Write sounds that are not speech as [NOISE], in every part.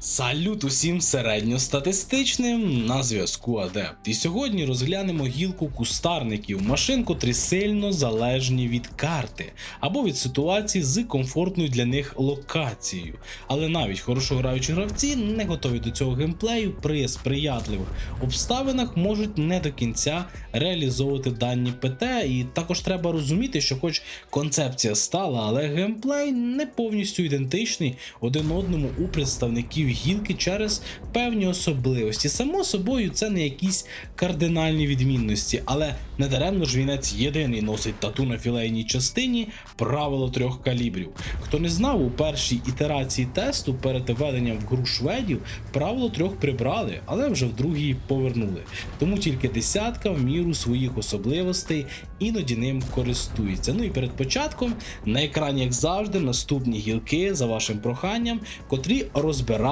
Салют усім середньостатистичним на зв'язку Адепт. І сьогодні розглянемо гілку кустарників, машин, котрі сильно залежні від карти або від ситуації з комфортною для них локацією. Але навіть хорошо граючі гравці, не готові до цього геймплею, при сприятливих обставинах можуть не до кінця реалізовувати дані ПТ. І також треба розуміти, що, хоч концепція стала, але геймплей не повністю ідентичний один одному у представників гілки через певні особливості. Само собою, це не якісь кардинальні відмінності, але недаремно ж вінець єдиний носить тату на філейній частині правило трьох калібрів. Хто не знав, у першій ітерації тесту перед введенням в гру шведів правило трьох прибрали, але вже в другій повернули. Тому тільки десятка в міру своїх особливостей іноді ним користується. Ну і перед початком на екрані, як завжди, наступні гілки за вашим проханням, котрі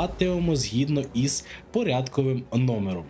розбиратимемо згідно із порядковим номером.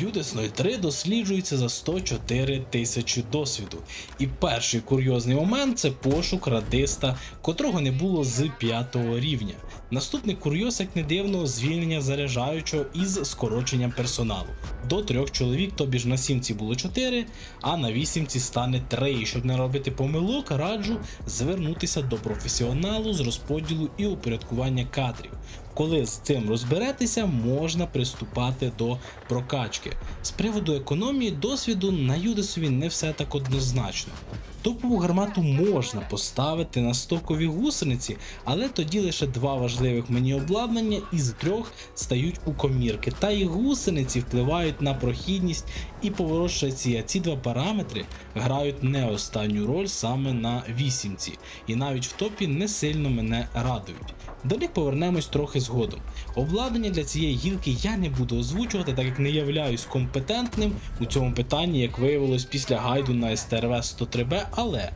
Юдес 03 досліджується за 104 тисячі досвіду. І перший курйозний момент це пошук радиста, котрого не було з 5 рівня. Наступний курйоз, як не дивно, звільнення заряджаючого із скороченням персоналу. До трьох чоловік, тобі ж на сімці було 4, а на вісімці стане 3. І щоб не робити помилок, раджу звернутися до професіоналу з розподілу і упорядкування кадрів. Коли з цим розберетеся, можна приступати до прокачки. З приводу економії досвіду на Юдесові не все так однозначно. Топову гармату можна поставити на стокові гусениці, але тоді лише два важливих мені обладнання із трьох стають у комірки. Та і гусениці впливають на прохідність і поворот а ці два параметри грають не останню роль саме на вісімці, і навіть в топі не сильно мене радують. До них повернемось трохи згодом. Обладнання для цієї гілки я не буду озвучувати, так як не являюсь компетентним у цьому питанні, як виявилось після гайду на СТРВ 103Б, але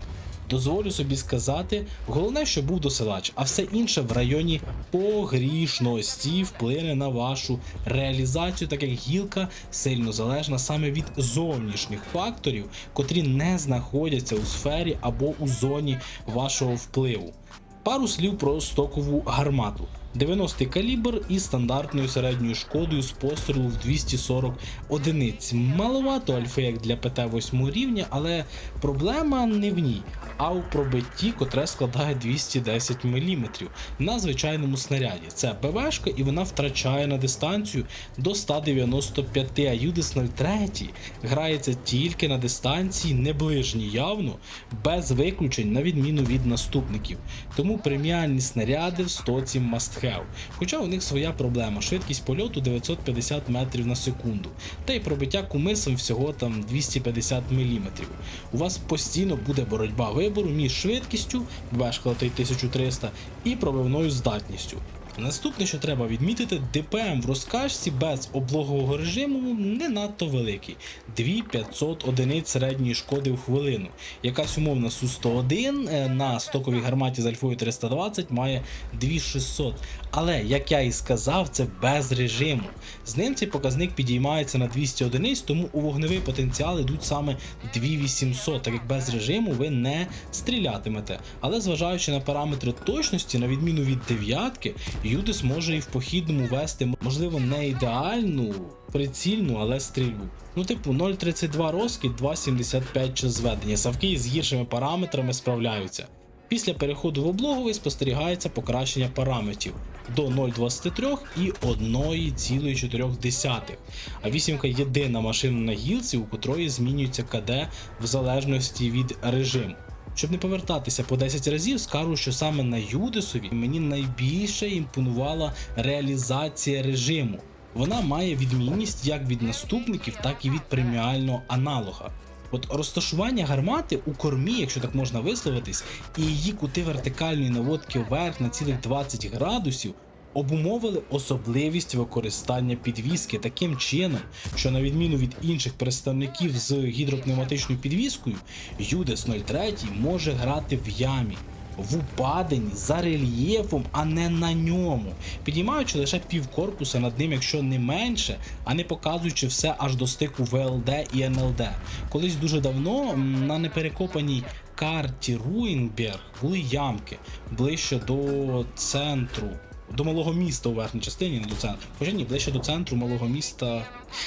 дозволю собі сказати, головне, що був досилач, а все інше в районі погрішності вплине на вашу реалізацію, так як гілка сильно залежна саме від зовнішніх факторів, котрі не знаходяться у сфері або у зоні вашого впливу. Пару слів про стокову гармату. 90-й калібр із стандартною середньою шкодою з пострілу в 240 одиниць. Маловато альфи як для ПТ 8 рівня, але проблема не в ній, а у пробитті, котре складає 210 мм на звичайному снаряді. Це БВшка і вона втрачає на дистанцію до 195, а Юдис 03 грається тільки на дистанції не ближній явно, без виключень на відміну від наступників. Тому преміальні снаряди в стоці must have. Хоча у них своя проблема: швидкість польоту 950 метрів на секунду, та й пробиття кумисом всього там 250 мм. У вас постійно буде боротьба вибору між швидкістю, бешка 1300, і пробивною здатністю. Наступне, що треба відмітити, ДПМ в розкачці без облогового режиму не надто великий 2500 одиниць середньої шкоди в хвилину. Якась умовна Су-101 е, на стоковій гарматі з альфою 320 має 2600. Але, як я і сказав, це без режиму. З ним цей показник підіймається на 200 одиниць, тому у вогневий потенціал йдуть саме 2800, так як без режиму ви не стрілятимете. Але зважаючи на параметри точності, на відміну від дев'ятки, Юдис може і в похідному вести, можливо, не ідеальну, прицільну, але стрільбу. Ну, типу, 0,32 розкид, 2,75 час зведення. Савки з гіршими параметрами справляються. Після переходу в облоговий спостерігається покращення параметрів до 0,23 і 1,4. А вісімка єдина машина на гілці, у котрої змінюється КД в залежності від режиму. Щоб не повертатися по 10 разів, скажу, що саме на Юдесові мені найбільше імпонувала реалізація режиму. Вона має відмінність як від наступників, так і від преміального аналога. От розташування гармати у кормі, якщо так можна висловитись, і її кути вертикальної наводки вверх на цілих 20 градусів обумовили особливість використання підвіски таким чином, що на відміну від інших представників з гідропневматичною підвіскою, Юдес 03 може грати в ямі. В упаденні за рельєфом, а не на ньому, підіймаючи лише півкорпуса над ним, якщо не менше, а не показуючи все аж до стику ВЛД і НЛД. Колись дуже давно на неперекопаній карті Руїнберг були ямки ближче до центру. До малого міста у верхній частині, не до центру. Хоча ні, ближче до центру малого міста.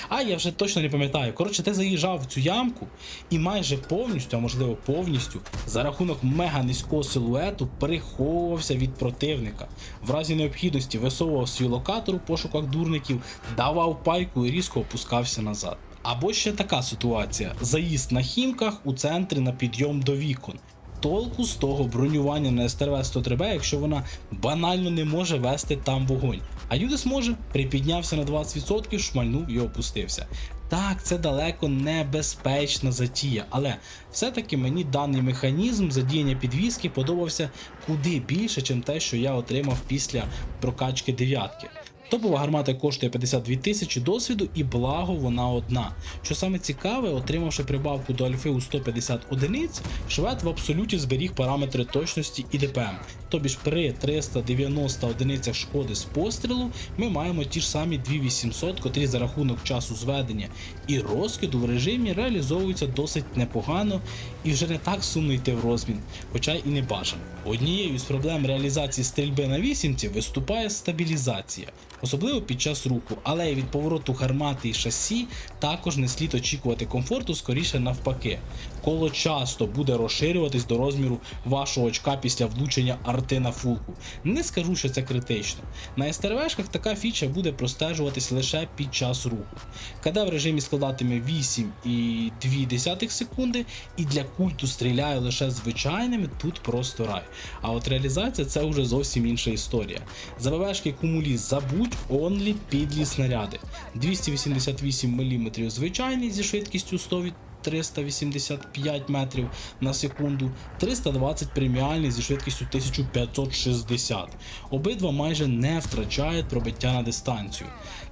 А, я вже точно не пам'ятаю. Коротше, ти заїжджав в цю ямку і майже повністю, а можливо повністю, за рахунок мега низького силуету переховувався від противника. В разі необхідності висовував свій локатор у пошуках дурників, давав пайку і різко опускався назад. Або ще така ситуація: заїзд на хімках у центрі на підйом до вікон. Толку з того бронювання на СТРВ 103 б якщо вона банально не може вести там вогонь. А Юдис може, припіднявся на 20%, шмальнув і опустився. Так, це далеко небезпечна затія, але все-таки мені даний механізм задіяння підвіски подобався куди більше, ніж те, що я отримав після прокачки дев'ятки. Топова гармата коштує 52 тисячі досвіду і благо вона одна. Що саме цікаве, отримавши прибавку до альфи у 150 одиниць, швед в абсолюті зберіг параметри точності і ДПМ. Тобі ж при 390 одиницях шкоди з пострілу ми маємо ті ж самі 2800, котрі за рахунок часу зведення і розкиду в режимі реалізовуються досить непогано і вже не так сумно йти в розмін, хоча і не бажано. Однією з проблем реалізації стрільби на вісімці виступає стабілізація особливо під час руху, але від повороту гармати і шасі також не слід очікувати комфорту, скоріше навпаки. Коло часто буде розширюватись до розміру вашого очка після влучення арти на фулку. Не скажу, що це критично. На СТРВшках така фіча буде простежуватись лише під час руху. КД в режимі складатиме 8,2 секунди, і для культу стріляє лише звичайними, тут просто рай. А от реалізація це вже зовсім інша історія. За ББшки кумулі забудь онлі підлі снаряди. 288 мм звичайний зі швидкістю 100 від 385 метрів на секунду, 320 преміальний зі швидкістю 1560. Обидва майже не втрачають пробиття на дистанцію.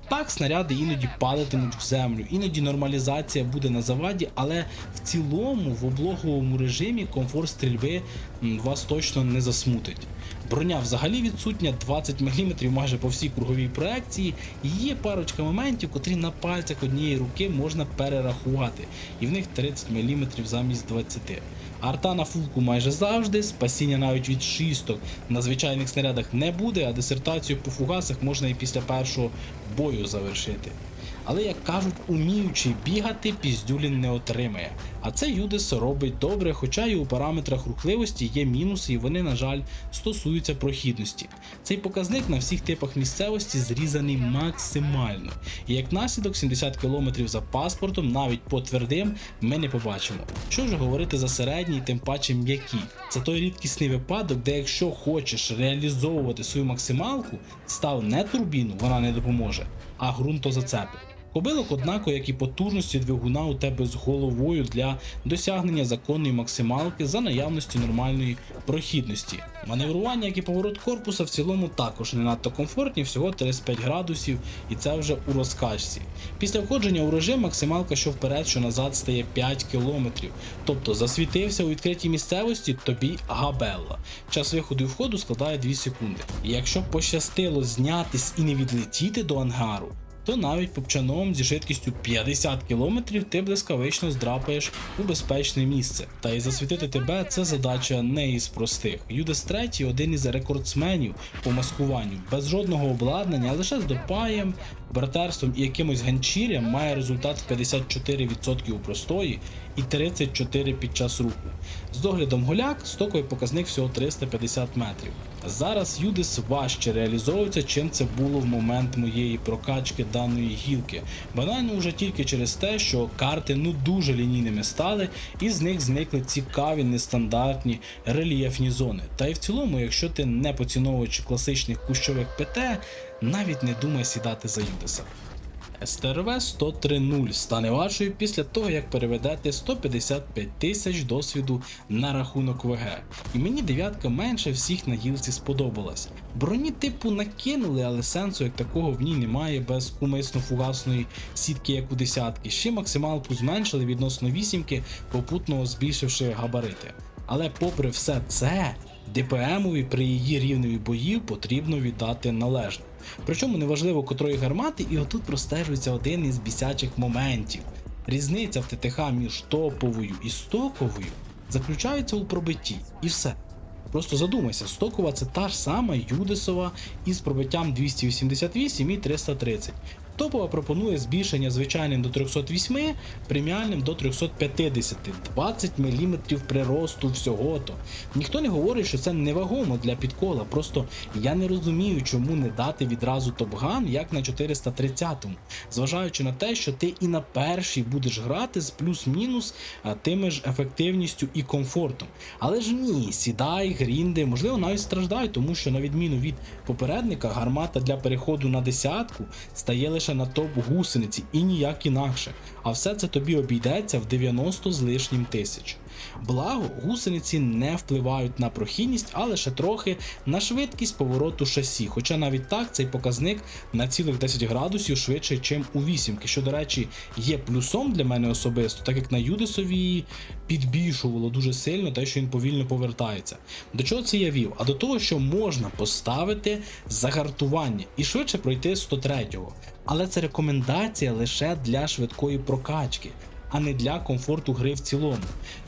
Так, снаряди іноді падатимуть в землю, іноді нормалізація буде на заваді, але в цілому в облоговому режимі комфорт стрільби вас точно не засмутить. Броня взагалі відсутня 20 мм майже по всій круговій проекції. Є парочка моментів, котрі на пальцях однієї руки можна перерахувати, і в них 30 мм замість 20. Арта на фулку майже завжди, спасіння навіть від шісток на звичайних снарядах не буде, а дисертацію по фугасах можна і після першого бою завершити. Але як кажуть, уміючи бігати, піздюлін не отримає. А це Юдес робить добре, хоча і у параметрах рухливості є мінуси, і вони, на жаль, стосуються прохідності. Цей показник на всіх типах місцевості зрізаний максимально. І як наслідок 70 км за паспортом, навіть по твердим, ми не побачимо. Що ж говорити за середній, тим паче м'які. Це той рідкісний випадок, де якщо хочеш реалізовувати свою максималку, став не турбіну, вона не допоможе, а ґрунтозацепи. Кобилок, однаково, як і потужності двигуна у тебе з головою для досягнення законної максималки за наявності нормальної прохідності. Маневрування, як і поворот корпуса, в цілому також не надто комфортні, всього 35 градусів, і це вже у розкачці. Після входження у режим максималка що вперед, що назад стає 5 км. Тобто засвітився у відкритій місцевості, тобі габелла. Час виходу і входу складає 2 секунди. І якщо пощастило знятись і не відлетіти до ангару, то навіть попчаном зі швидкістю 50 км ти блискавично здрапаєш у безпечне місце. Та й засвітити тебе це задача не із простих. Юдес 3 один із рекордсменів по маскуванню, без жодного обладнання, лише з допаєм, братерством і якимось ганчір'ям має результат 54% у простої і 34 під час руху. З доглядом голяк стоковий показник всього 350 метрів. Зараз Юдис важче реалізовується, чим це було в момент моєї прокачки даної гілки. Банально вже тільки через те, що карти ну дуже лінійними стали, і з них зникли цікаві нестандартні рельєфні зони. Та й в цілому, якщо ти не поціновуючи класичних кущових ПТ, навіть не думай сідати за Юдиса. СТРВ 103.0 стане вашою після того, як переведете 155 тисяч досвіду на рахунок ВГ. І мені дев'ятка менше всіх на гілці сподобалась. Броні типу накинули, але сенсу як такого в ній немає без умисно-фугасної сітки, як у десятки. Ще максималку зменшили відносно вісімки, попутно збільшивши габарити. Але попри все це, ДПМові при її рівневі боїв потрібно віддати належне. Причому неважливо котрої гармати, і отут простежується один із бісячих моментів. Різниця в ТТХ між топовою і стоковою заключається у пробитті, і все. Просто задумайся, стокова це та ж сама Юдесова із пробиттям 288 і 330. Топова пропонує збільшення звичайним до 308, преміальним до 350, 20 мм приросту всього-то. Ніхто не говорить, що це невагомо для підкола. Просто я не розумію, чому не дати відразу топган, як на 430-му, зважаючи на те, що ти і на першій будеш грати з плюс-мінус тими ж ефективністю і комфортом. Але ж ні, сідай, грінди, можливо, навіть страждай, тому що на відміну від попередника, гармата для переходу на десятку стає лише на топ гусениці і ніяк інакше. А все це тобі обійдеться в 90 з лишнім тисяч. Благо, гусениці не впливають на прохідність, а лише трохи на швидкість повороту шасі. Хоча навіть так цей показник на цілих 10 градусів швидше, ніж у вісімки, що, до речі, є плюсом для мене особисто, так як на Юдесові підбільшувало дуже сильно те, що він повільно повертається. До чого це я вів? А до того, що можна поставити загартування і швидше пройти 103-го. Але це рекомендація лише для швидкої прокачки а не для комфорту гри в цілому.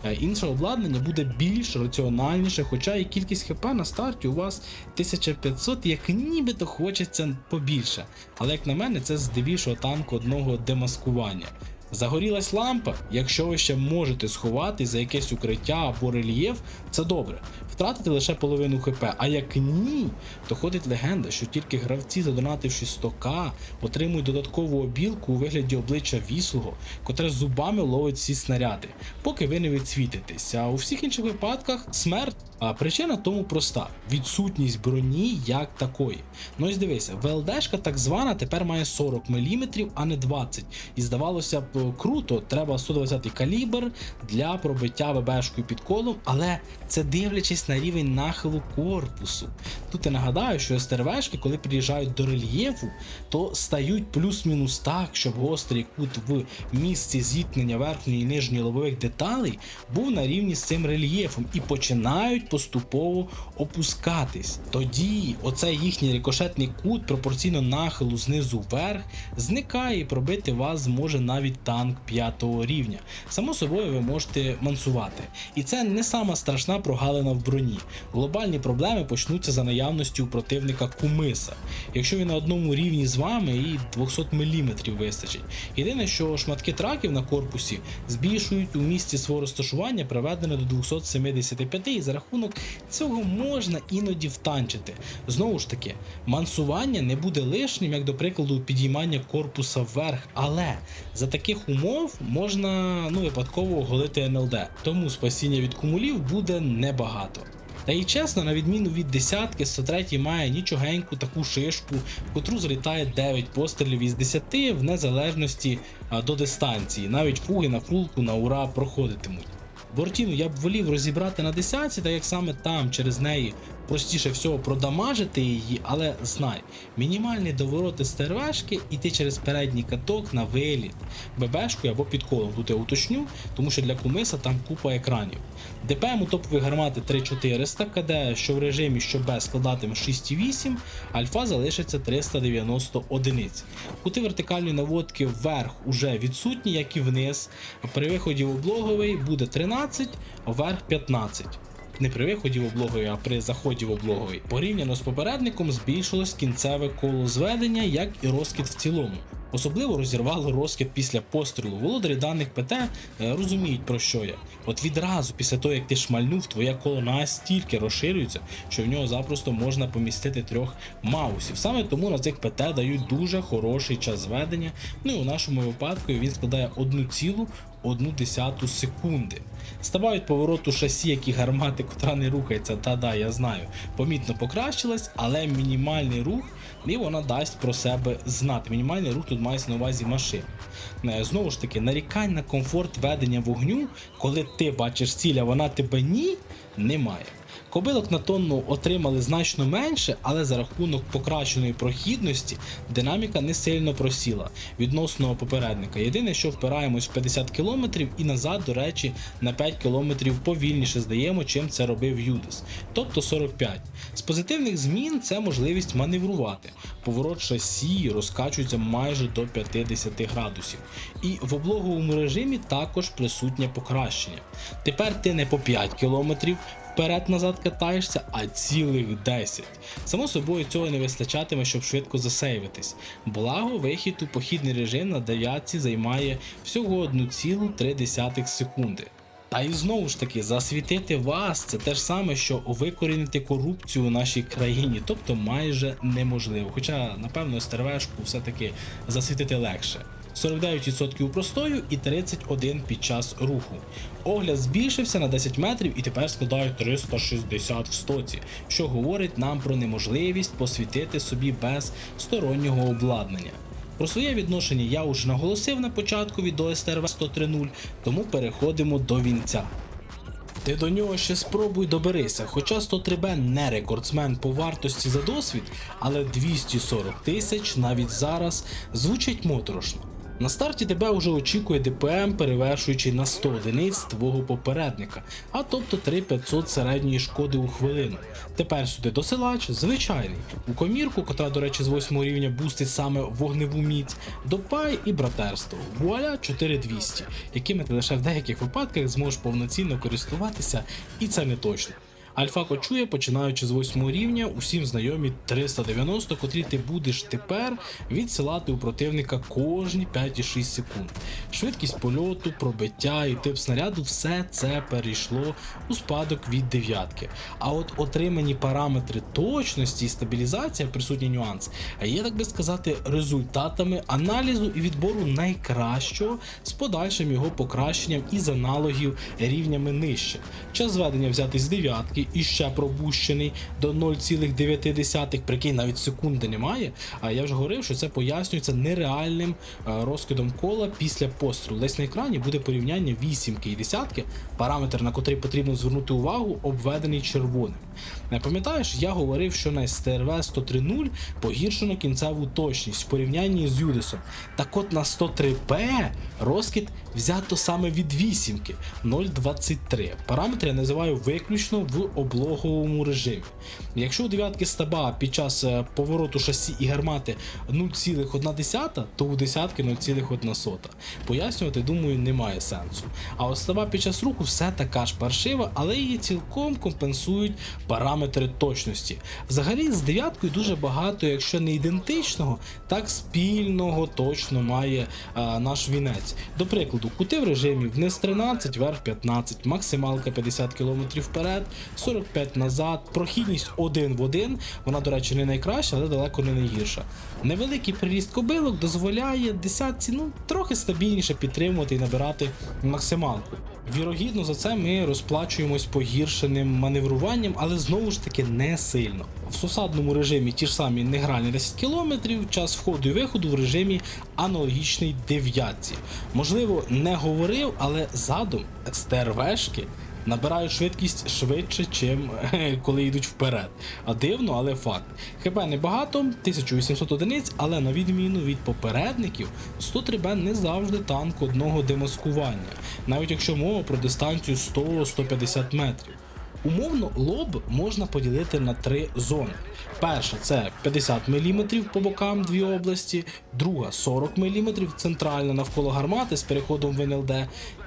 Е, Інше обладнання буде більш раціональніше, хоча і кількість хп на старті у вас 1500, як нібито хочеться побільше. Але як на мене, це здебільшого танк одного демаскування. Загорілась лампа, якщо ви ще можете сховати за якесь укриття або рельєф, це добре. Втратити лише половину хп. А як ні, то ходить легенда, що тільки гравці, задонативши 100к, отримують додаткову обілку у вигляді обличчя віслого, котре зубами ловить всі снаряди, поки ви не відсвітитесь. А у всіх інших випадках смерть. А причина тому проста: відсутність броні як такої. Ну ось дивися, ВЛДшка так звана тепер має 40 мм, а не 20. І здавалося б, круто, треба 120 калібр для пробиття ВБшкою під колом, але це дивлячись на рівень нахилу корпусу. Тут я нагадаю, що СТРВшки, коли приїжджають до рельєфу, то стають плюс-мінус так, щоб гострий кут в місці зіткнення верхньої і нижньої лобових деталей був на рівні з цим рельєфом і починають поступово опускатись. Тоді оцей їхній рикошетний кут пропорційно нахилу знизу вверх зникає і пробити вас зможе навіть танк 5 рівня. Само собою ви можете мансувати. І це не сама страшна прогалина в броні. Глобальні проблеми почнуться за наявності у противника кумиса. Якщо він на одному рівні з вами і 200 мм вистачить. Єдине, що шматки траків на корпусі збільшують у місці свого розташування приведене до 275 і за рахунок цього можна іноді втанчити. Знову ж таки, мансування не буде лишнім, як до прикладу, підіймання корпуса вверх, але за таких умов можна ну, випадково оголити НЛД, тому спасіння від кумулів буде небагато. Та і чесно, на відміну від десятки, 103 має нічогеньку таку шишку, в котру злітає 9 пострілів із 10 в незалежності до дистанції. Навіть фуги на фулку на ура проходитимуть. Бортіну я б волів розібрати на десятці, так як саме там через неї простіше всього продамажити її, але знай, мінімальний довороти стервешки іти через передній каток на виліт, ББшкою або під колом. Тут я уточню, тому що для кумиса там купа екранів. ДПМ у топової гармати 3400 КД, що в режимі, що без складатиме 6,8, альфа залишиться 390 одиниць. Кути вертикальної наводки вверх уже відсутні, як і вниз. При виході в облоговий буде 13, а вверх 15 не при виході в облоговий, а при заході в облоговий. Порівняно з попередником збільшилось кінцеве коло зведення, як і розкид в цілому. Особливо розірвало розкид після пострілу. Володарі даних ПТ е, розуміють про що я. От відразу після того, як ти шмальнув, твоє коло настільки розширюється, що в нього запросто можна помістити трьох маусів. Саме тому на цих ПТ дають дуже хороший час зведення. Ну і у нашому випадку він складає одну цілу одну десяту секунди. Ставають повороту шасі, як і гармати, котра не рухається, та да, я знаю, помітно покращилась, але мінімальний рух і вона дасть про себе знати. Мінімальний рух тут мається на увазі машин. Е, Знову ж таки, нарікань на комфорт ведення вогню, коли ти бачиш ціля, вона тебе ні, немає. Кобилок на тонну отримали значно менше, але за рахунок покращеної прохідності динаміка не сильно просіла відносно попередника. Єдине, що впираємось в 50 км і назад, до речі, на 5 км повільніше здаємо, чим це робив Юдис, тобто 45. З позитивних змін це можливість маневрувати. Поворот шасі розкачується майже до 50 градусів. І в облоговому режимі також присутнє покращення. Тепер ти не по 5 км вперед-назад катаєшся, а цілих 10. Само собою цього не вистачатиме, щоб швидко засейвитись. Благо, вихід у похідний режим на дев'ятці займає всього 1,3 секунди. Та і знову ж таки, засвітити вас це те ж саме, що викорінити корупцію у нашій країні, тобто майже неможливо. Хоча, напевно, стервешку все-таки засвітити легше. 49% у простою і 31 під час руху. Огляд збільшився на 10 метрів і тепер складає 360 в стоці, що говорить нам про неможливість посвітити собі без стороннього обладнання. Про своє відношення я уже наголосив на початку відео СТРВ 103.0, тому переходимо до вінця. Ти до нього ще спробуй доберися, хоча 103Б не рекордсмен по вартості за досвід, але 240 тисяч навіть зараз звучить моторошно. На старті тебе вже очікує ДПМ, перевершуючи на 100 одиниць твого попередника, а тобто 3500 середньої шкоди у хвилину. Тепер сюди досилач звичайний. У комірку, котра, до речі, з 8 рівня бустить саме вогневу міць, допай і братерство. Вуаля 4200, якими ти лише в деяких випадках зможеш повноцінно користуватися, і це не точно. Альфа кочує, починаючи з 8 рівня, усім знайомі 390, котрі ти будеш тепер відсилати у противника кожні 5,6 секунд. Швидкість польоту, пробиття і тип снаряду все це перейшло у спадок від дев'ятки. А от отримані параметри точності і стабілізація, присутній нюанс, є, так би сказати, результатами аналізу і відбору найкращого з подальшим його покращенням із аналогів рівнями нижче. Час зведення взятий з дев'ятки і ще пробущений до 0,9, прикинь, навіть секунди немає. А я вже говорив, що це пояснюється нереальним е, розкидом кола після пострілу. Десь на екрані буде порівняння вісімки і десятки, параметр, на котрий потрібно звернути увагу, обведений червоним. Не пам'ятаєш, я говорив, що на СТРВ 103.0 погіршено кінцеву точність в порівнянні з Юдисом. Так от на 103P розкид взято саме від вісімки 0,23. Параметр я називаю виключно в облоговому режимі. Якщо у дев'ятки стаба під час е, повороту шасі і гармати 0,1, то у десятки 0,1. Пояснювати, думаю, немає сенсу. А от стаба під час руху все така ж паршива, але її цілком компенсують параметри точності. Взагалі з дев'яткою дуже багато, якщо не ідентичного, так спільного точно має а, наш вінець. До прикладу, кути в режимі вниз 13, вверх 15, максималка 50 км вперед, 45 назад, прохідність один в один. Вона, до речі, не найкраща, але далеко не найгірша. Невеликий приріст кобилок дозволяє десятці ну, трохи стабільніше підтримувати і набирати максималку. Вірогідно, за це ми розплачуємось погіршеним маневруванням, але знову ж таки не сильно. В сусадному режимі ті ж самі негральні 10 км, час входу і виходу в режимі аналогічний дев'ятці. Можливо, не говорив, але задум СТРВшки набирають швидкість швидше, чим коли йдуть вперед. А дивно, але факт. Хіба небагато, 1800 одиниць, але на відміну від попередників, 103Б не завжди танк одного демаскування, навіть якщо мова про дистанцію 100-150 метрів. Умовно, лоб можна поділити на три зони. Перша це 50 мм по бокам дві області, друга 40 мм центральна навколо гармати з переходом в НЛД,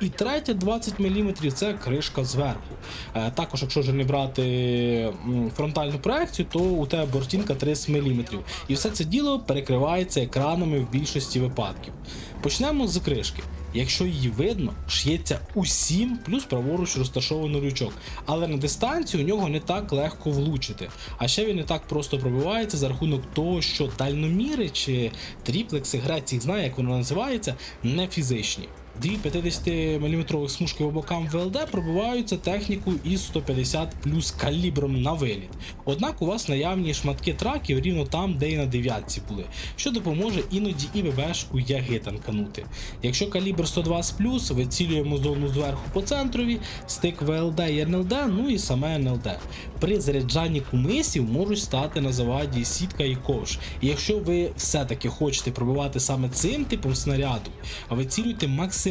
і третя 20 мм це кришка зверху. Е, Також, якщо вже не брати фронтальну проекцію, то у тебе бортінка 30 мм. І все це діло перекривається екранами в більшості випадків. Почнемо з кришки. Якщо її видно, ш'ється усім, плюс праворуч розташований лючок. Але на дистанцію у нього не так легко влучити. А ще він не так просто пробивається за рахунок того, що дальноміри чи тріплекси, грець їх знає, як воно називається, не фізичні. Дві 50-мм смужки по бокам ВЛД пробиваються технікою із 150 плюс калібром на виліт. Однак у вас наявні шматки траків рівно там, де і на дев'ятці були, що допоможе іноді і ББшку яги танканути. Якщо калібр 120 плюс, вицілюємо зону зверху по центрові, стик ВЛД і НЛД, ну і саме НЛД. При заряджанні кумисів можуть стати на заваді сітка і ковш. І якщо ви все-таки хочете пробивати саме цим типом снаряду, а вицілюйте максимально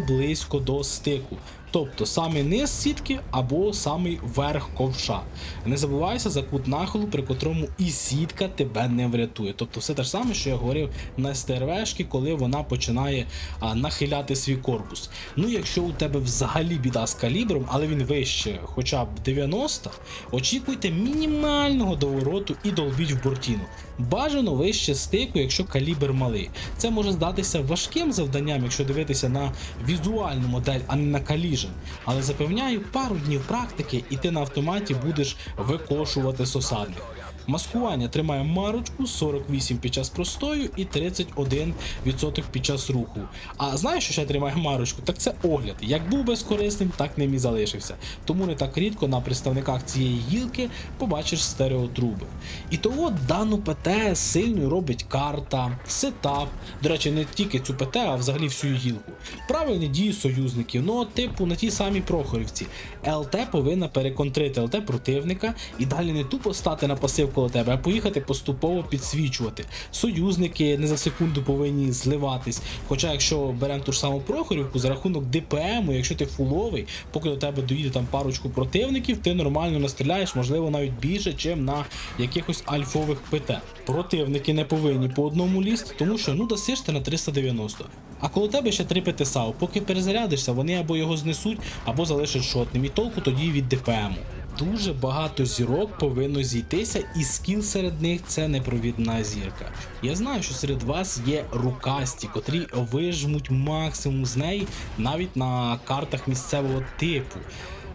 близько до стику. Тобто саме низ сітки або самий верх ковша. Не забувайся за кут нахилу, при котрому і сітка тебе не врятує. Тобто все те ж саме, що я говорив на СТРВшки, коли вона починає а, нахиляти свій корпус. Ну, якщо у тебе взагалі біда з калібром, але він вище хоча б 90, очікуйте мінімального довороту і долбіть в бортіну. Бажано вище стику, якщо калібр малий. Це може здатися важким завданням, якщо дивитися на візуальну модель, а не на каліжен. Але запевняю, пару днів практики, і ти на автоматі будеш викошувати сосадних. Маскування тримає марочку 48 під час простою і 31% під час руху. А знаєш, що ще тримає марочку? Так це огляд. Як був безкорисним, так ним і залишився. Тому не так рідко на представниках цієї гілки побачиш стереотруби. І того дану ПТ сильною робить карта, сетап. До речі, не тільки цю ПТ, а взагалі всю гілку. Правильні дії союзників. Ну, типу, на тій самій Прохорівці. ЛТ повинна переконтрити ЛТ противника і далі не тупо стати на пасив коло тебе, а поїхати поступово підсвічувати. Союзники не за секунду повинні зливатись. Хоча, якщо беремо ту ж саму Прохорівку, за рахунок ДПМу, якщо ти фуловий, поки до тебе доїде там парочку противників, ти нормально настріляєш, можливо, навіть більше, чим на якихось альфових ПТ. Противники не повинні по одному лізти, тому що ну досиш ти на 390. А коло тебе ще три ПТ. Поки перезарядишся, вони або його знесуть, або залишать шотним. І толку тоді від ДПМу. Дуже багато зірок повинно зійтися, і скіл серед них це непровідна зірка. Я знаю, що серед вас є рукасті, котрі вижмуть максимум з неї навіть на картах місцевого типу.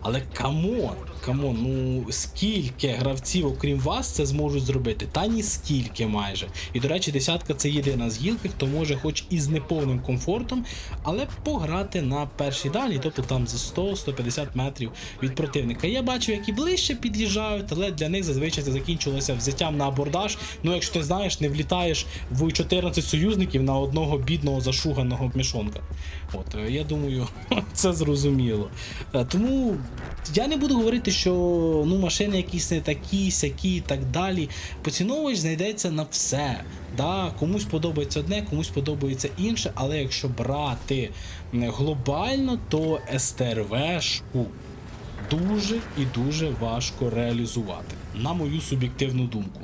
Але камон, камон, ну скільки гравців, окрім вас, це зможуть зробити? Та ні скільки майже. І до речі, десятка це єдина з гілки, хто може, хоч і з неповним комфортом, але пограти на першій далі, тобто там за 100-150 метрів від противника. Я бачив, які ближче під'їжджають, але для них зазвичай це закінчилося взяттям на абордаж. Ну, якщо ти знаєш, не влітаєш в 14 союзників на одного бідного зашуганого мішонка. От, е, я думаю, [LAUGHS] це зрозуміло. Е, Тому я не буду говорити, що ну, машини якісь не такі, сякі і так далі. Поціновувач знайдеться на все. Да, комусь подобається одне, комусь подобається інше, але якщо брати глобально, то СТРВшку дуже і дуже важко реалізувати, на мою суб'єктивну думку.